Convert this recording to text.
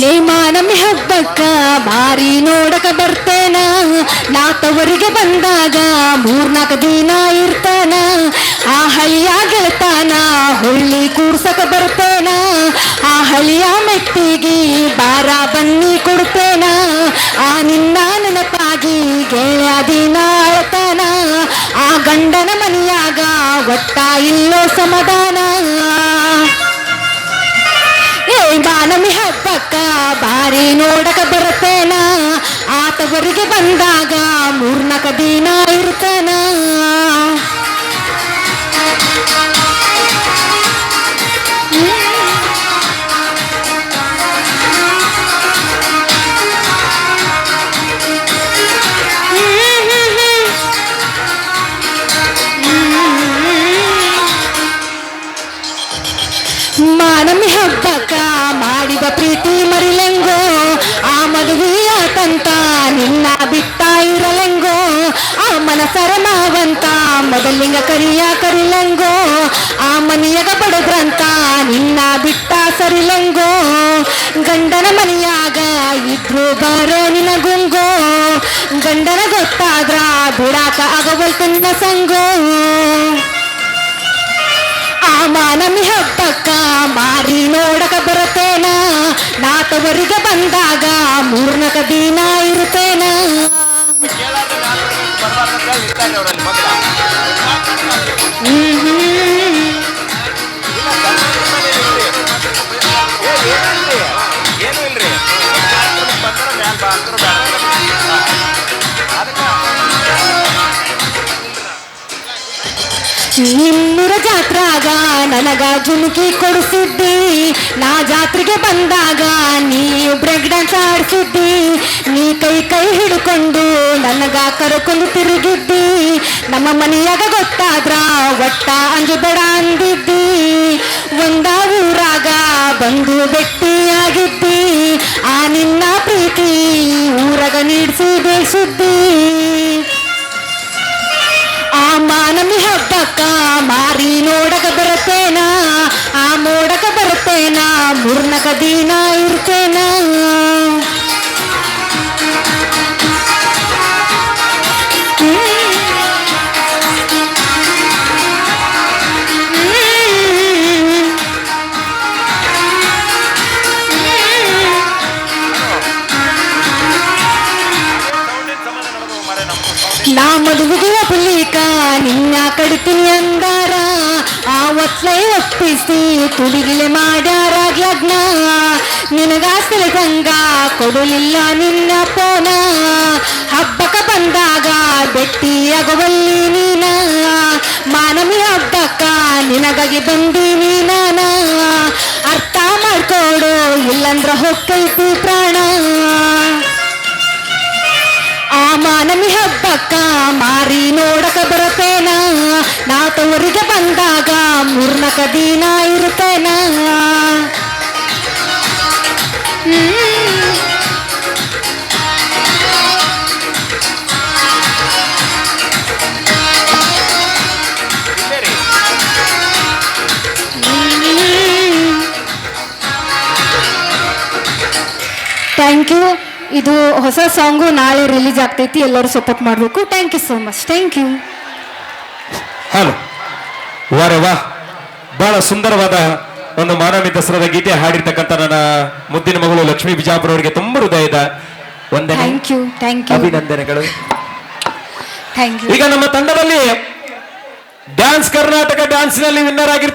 ನೇಮಾನಮಿ ಹಬ್ಬಕ್ಕ ಬಾರಿ ನೋಡಕ ಬರ್ತೇನ. ನಾ ತವರಿಗೆ ಬಂದಾಗ ಮೂರ್ನಾಲ್ಕು ದಿನ ಇರ್ತಾನ. ಆ ಹಳಿಯ ಗೆಳತಾನ ಹುಳ್ಳಿ ಕೂಡ್ಸಕ ಬರ್ತೇನ. ಆ ಹಳಿಯ ಮೆಟ್ಟಿಗೆ ಬಾರ ಬನ್ನಿ ಕೊಡ್ತೇನ. ಆ ನಿನ್ನ ನೆನಪಾಗಿ ಗೆಳೆಯ ದಿನ ಅಳ್ತಾನ ಆ ಗಂಡನ ಮನೆಯಾಗ ಒಟ್ಟ ಇಲ್ಲೋ ಸಮಾಧಾನ. ಏ ಬಾನಮಿ ಹಬ್ಬಕ್ಕ ಬಾರಿ ನೋಡಕ ಬರ್ತೇನ ಆತವರಿಗೆ ಬಂದಾಗ ಮೂರ್ಣಕ ದಿನ ಇರ್ತೇನ ಮಾನಮಿ ಹಬ್ಬಕ್ಕ ಮಾಡಿದ ಪ್ರೀತಿ ಮರಿಲೆಂಗೋ, ಆ ಮದುವೆಯ ತಂತ ನಿನ್ನ ಬಿಟ್ಟ ಇರಲೆಂಗೋ, ಆ ಮನ ನಾವಂತ ಮೊದಲಿಂಗ ಕರಿಯ ಕರಿಲೆಂಗೋ, ಆ ಮನೆಯಾಗ ಬಡದ್ರಂತ ನಿನ್ನ ಬಿಟ್ಟ ಸರಿಲೆಂಗೋ, ಗಂಡನ ಮನೆಯಾಗ ಇದ್ರು ಬರೋ ನಿನಗುಂಗೋ ಗಂಡನ ಗೊತ್ತಾದ್ರ ಬಿಡಾಕ ಆಗವಲ್ತನ್ನ ಸಂಗೋ. ಆ ಮಾನಮಿ ಹಬ್ಬಕ್ಕ ಮಾರಿ ನೋಡಕ ಬರತೇನ? ನಾತವರಿಗೆ ಬಂದಾಗ ಮೂರ್ನಕ ದಿನ ಇರ್ತೇನ ನಿಮ್ಮೂರ ಜಾತ್ರಾಗ ನನಗ ಜುಮುಕಿ ಕೊಡಿಸಿದ್ದಿ. ನಾ ಜಾತ್ರೆಗೆ ಬಂದಾಗ ನೀ ಬ್ರೇಕ್ ಡ್ಯಾನ್ಸ್ ಆಡಿಸಿದ್ದಿ. ನೀ ಕೈ ಕೈ ಹಿಡ್ಕೊಂಡು ನನಗ ಕರ್ಕೊಂಡು ತಿರುಗಿದ್ದಿ. ನಮ್ಮ ಮನೆಯಾಗ ಗೊತ್ತಾದ್ರ ಒಟ್ಟ ಅಂಜಬೇಡ ಅಂದಿದ್ದಿ. ಒಂದ ಊರಾಗ ಬಂದು ಭೇಟಿಯಾಗಿದ್ದಿ. ಆ ನಿನ್ನ ಪ್ರೀತಿ ಊರಾಗ ನೀಡಿಸಿ ಸುದ್ದಿ ಮಾನಮಿ ಹಬ್ಬಕ್ಕ ಮಾರಿ ನೋಡಕ ಬರ್ತೇನ ಆ ಮೋಡಕ ಬರ್ತೇನ ಮೂರ್ನಕ ದಿನ ಇರ್ತೇನ. ನಾ ಮದುವೆಗೆ ಒಪ್ಪಲಿಕ ನಿನ್ನ ಕಡಿತೀನಿ ಅಂದಾರ ಆ ಒತ್ಲೈ ಒಪ್ಪಿಸಿ ತುಡಿಗಿಲೆ ಮಾಡ್ಯಾರ ಲಗ್ನ. ನಿನಗಾಸಲೆ ಗಂಗ ಕೊಡಲಿಲ್ಲ ನಿನ್ನ ಪೋನ. ಹಬ್ಬಕ್ಕ ಬಂದಾಗ ಭೆಟ್ಟಿಯಾಗುವಲ್ಲಿ ನೀನ. ಮಾನವಿ ಹಬ್ಬಕ್ಕ ನಿನಗಾಗಿ ಬಂದೀನಿ ನಾನ. ಅರ್ಥ ಮಾಡ್ಕೊಡು ಇಲ್ಲಂದ್ರ ಹೊಕ್ಕೈತಿ ಪ್ರಾಣ. ಆ ಮಾನವಿ ಹಬ್ಬಕ್ಕ ಮಾರಿ ನೋಡಕ ಬರತೇನ? ನಾ ತವರಿಗೆ ಬಂದಾಗ ಮೂರ್ನಕ ದಿನ ಇರ್ತೇನ ಥ್ಯಾಂಕ್ ಯು ಇದು ಹೊಸ ಸಾಂಗು ನಾಳೆ ರಿಲೀಸ್ ಆಗ್ತೈತಿ ಎಲ್ಲರೂ ಸಪೋರ್ಟ್ ಮಾಡಬೇಕು. Thank you so much thank you hello. ವಾರೆ ವಾ. ಬಹಳ ಸುಂದರವಾದ ಒಂದು ಮಾನವಿ ದಸರಾದ ಗೀತೆ ಹಾಡಿರ್ತಕ್ಕಂಥ ನನ್ನ ಮುದ್ದಿನ ಮಗಳು ಲಕ್ಷ್ಮೀ ಬಿಜಾಪುರ ಅವರಿಗೆ ತುಂಬ ಹೃದಯದ ಥ್ಯಾಂಕ್ ಯು ಥ್ಯಾಂಕ್ ಯು ಅಭಿನಂದನೆಗಳು. ಥ್ಯಾಂಕ್ ಯು ಈಗ ನಮ್ಮ ತಂಡದಲ್ಲಿ ಡ್ಯಾನ್ಸ್ ಕರ್ನಾಟಕ ಡ್ಯಾನ್ಸ್ನಲ್ಲಿ ವಿನ್ನರ್ ಆಗಿರ್ತ